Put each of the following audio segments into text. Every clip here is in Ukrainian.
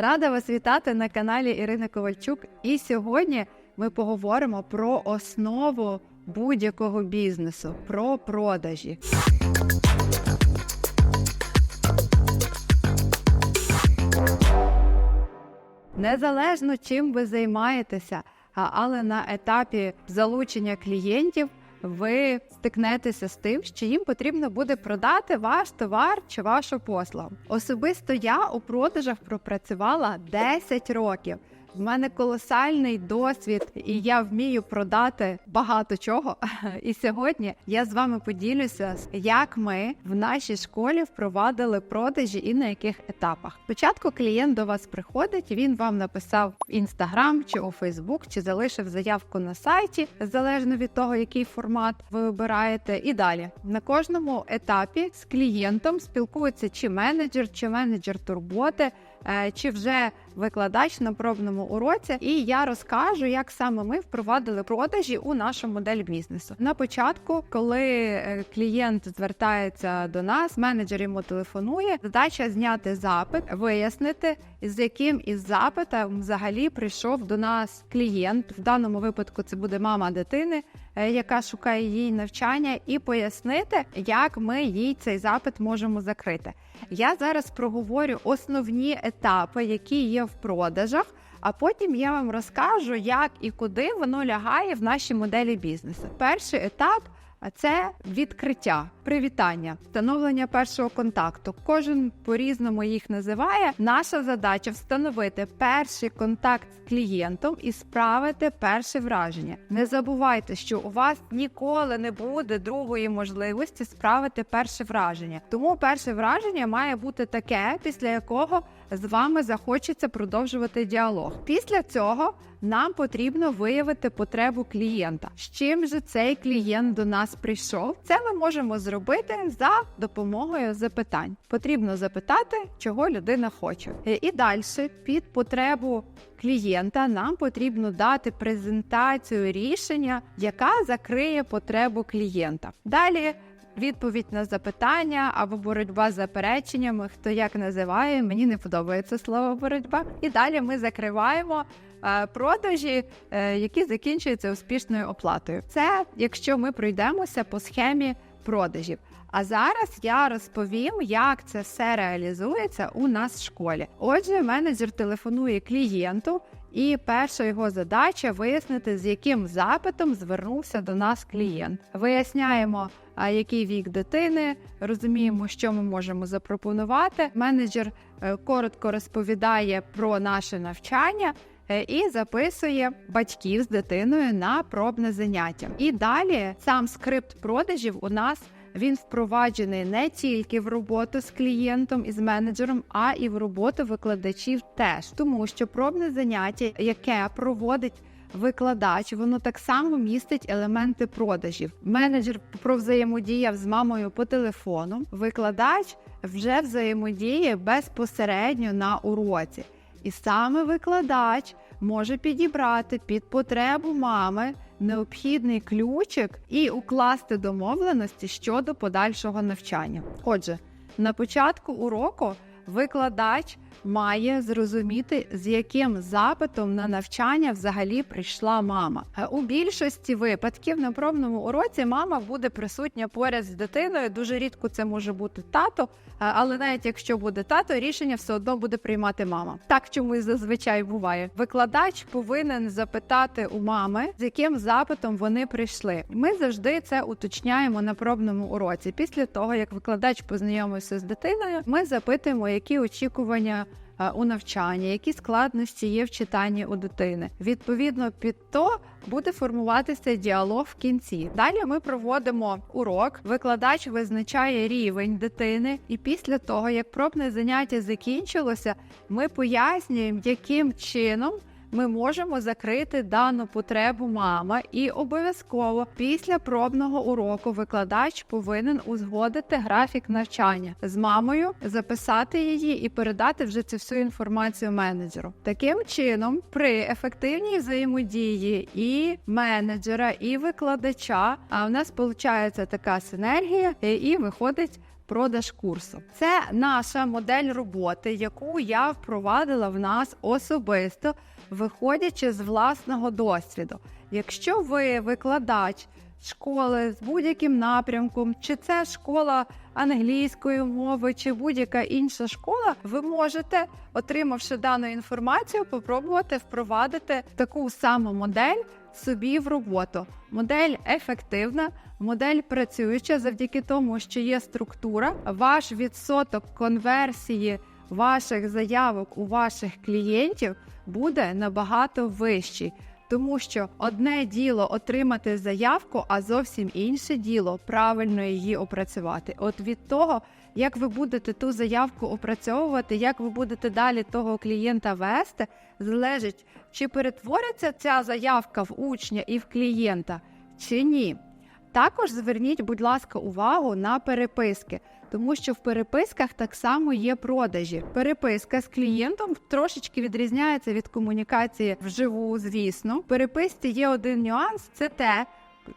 Рада вас вітати на каналі Ірини Ковальчук. І сьогодні ми поговоримо про основу будь-якого бізнесу, про продажі. Незалежно чим ви займаєтеся, але на етапі залучення клієнтів ви стикнетеся з тим, що їм потрібно буде продати ваш товар чи вашу послугу. Особисто я у продажах пропрацювала 10 років. В мене колосальний досвід, і я вмію продати багато чого. І сьогодні я з вами поділюся, як ми в нашій школі впровадили продажі і на яких етапах. Спочатку клієнт до вас приходить, він вам написав в інстаграм чи у Фейсбук, чи залишив заявку на сайті, залежно від того, який формат ви обираєте. І далі на кожному етапі з клієнтом спілкується чи менеджер, чи менеджер турботи. Е, Чи вже викладач на пробному уроці, і я розкажу, як саме ми впровадили продажі у нашу модель бізнесу. На початку, коли е, клієнт звертається до нас, менеджер йому телефонує. Задача зняти запит, вияснити, з яким із запитом взагалі прийшов до нас клієнт. В даному випадку це буде мама дитини, яка шукає їй навчання, і пояснити, як ми їй цей запит можемо закрити. Я зараз проговорю основні етапи, які є в продажах. А потім я вам розкажу, як і куди воно лягає в нашій моделі бізнесу. Перший етап а це відкриття, привітання, встановлення першого контакту. Кожен по-різному їх називає. Наша задача встановити перший контакт з клієнтом і справити перше враження. Не забувайте, що у вас ніколи не буде другої можливості справити перше враження. Тому перше враження має бути таке, після якого з вами захочеться продовжувати діалог. Після цього нам потрібно виявити потребу клієнта. З чим же цей клієнт до нас прийшов? Це ми можемо зробити за допомогою запитань. Потрібно запитати, чого людина хоче. Е, І далі під потребу клієнта нам потрібно дати презентацію рішення, яка закриє потребу клієнта. Далі. Відповідь на запитання або боротьба з запереченнями, хто як називає, мені не подобається слово боротьба. І далі ми закриваємо е, продажі, е, які закінчуються успішною оплатою. Це якщо ми пройдемося по схемі продажів. А зараз я розповім, як це все реалізується у нас в школі. Отже, менеджер телефонує клієнту, і перша його задача вияснити, з яким запитом звернувся до нас клієнт. Виясняємо. А який вік дитини, розуміємо, що ми можемо запропонувати. Менеджер е, коротко розповідає про наше навчання е, і записує батьків з дитиною на пробне заняття. І далі сам скрипт продажів у нас. Він впроваджений не тільки в роботу з клієнтом і з менеджером, а і в роботу викладачів теж, тому що пробне заняття, яке проводить викладач, воно так само містить елементи продажів. Менеджер провзаємодіяв з мамою по телефону. Викладач вже взаємодіє безпосередньо на уроці, і саме викладач може підібрати під потребу мами необхідний ключик і укласти домовленості щодо подальшого навчання. Отже, на початку уроку викладач має зрозуміти, з яким запитом на навчання взагалі прийшла мама. Е, У більшості випадків на пробному уроці мама буде присутня поряд з дитиною. Дуже рідко це може бути тато, е, але навіть якщо буде тато, рішення все одно буде приймати мама. Так чомусь зазвичай буває. Викладач повинен запитати у мами, з яким запитом вони прийшли. Ми завжди це уточняємо на пробному уроці. Після того як викладач познайомився з дитиною, ми запитуємо, які очікування. Е, У навчанні, які складності є в читанні у дитини. Відповідно, під то буде формуватися діалог в кінці. Далі ми проводимо урок. Викладач визначає рівень дитини, і після того, як пробне заняття закінчилося, ми пояснюємо, яким чином ми можемо закрити дану потребу мама, і обов'язково після пробного уроку викладач повинен узгодити графік навчання з мамою, записати її і передати вже цю всю інформацію менеджеру. Таким чином, при ефективній взаємодії і менеджера, і викладача, а у нас виходить така синергія, і виходить продаж курсу. Це наша модель роботи, яку я впровадила в нас особисто, виходячи з власного досвіду. Якщо ви викладач школи з будь-яким напрямком, чи це школа англійської мови, чи будь-яка інша школа, ви можете, отримавши дану інформацію, попробувати впровадити таку саму модель собі в роботу. Модель ефективна, модель працююча завдяки тому, що є структура, ваш відсоток конверсії ваших заявок у ваших клієнтів буде набагато вищий. Тому що одне діло отримати заявку, а зовсім інше діло правильно її опрацювати. От від того, як ви будете ту заявку опрацьовувати, як ви будете далі того клієнта вести, залежить, чи перетвориться ця заявка в учня і в клієнта, чи ні. Також зверніть, будь ласка, увагу на переписки, тому що в переписках так само є продажі. Переписка з клієнтом трошечки відрізняється від комунікації вживу, звісно. В переписці є один нюанс: це те.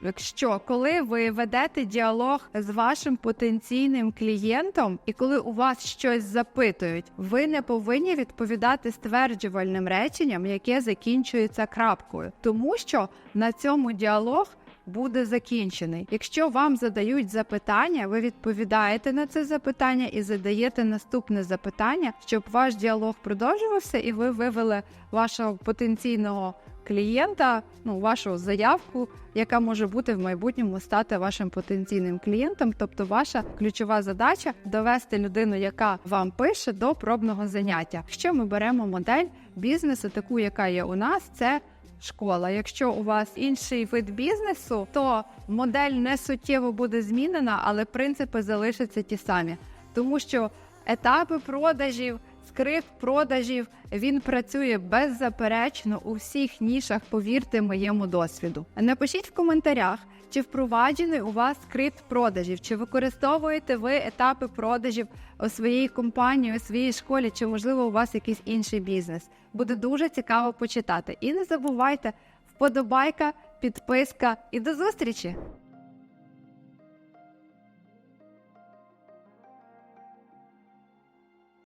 Якщо коли ви ведете діалог з вашим потенційним клієнтом, і коли у вас щось запитують, ви не повинні відповідати стверджувальним реченням, яке закінчується крапкою, тому що на цьому діалог буде закінчений. Якщо вам задають запитання, ви відповідаєте на це запитання і задаєте наступне запитання, щоб ваш діалог продовжувався, і ви вивели вашого потенційного клієнта, ну вашу заявку, яка може бути в майбутньому стати вашим потенційним клієнтом. Тобто, ваша ключова задача довести людину, яка вам пише, до пробного заняття. Якщо ми беремо модель бізнесу, таку, яка є у нас, це школа. Якщо у вас інший вид бізнесу, то модель не суттєво буде змінена, але принципи залишаться ті самі, тому що етапи продажів. Скрипт продажів він працює беззаперечно у всіх нішах, повірте моєму досвіду. Напишіть в коментарях, чи впроваджений у вас скрипт продажів, чи використовуєте ви етапи продажів у своїй компанії, у своїй школі, чи можливо у вас якийсь інший бізнес. Буде дуже цікаво почитати. І не забувайте, вподобайка, підписка і до зустрічі!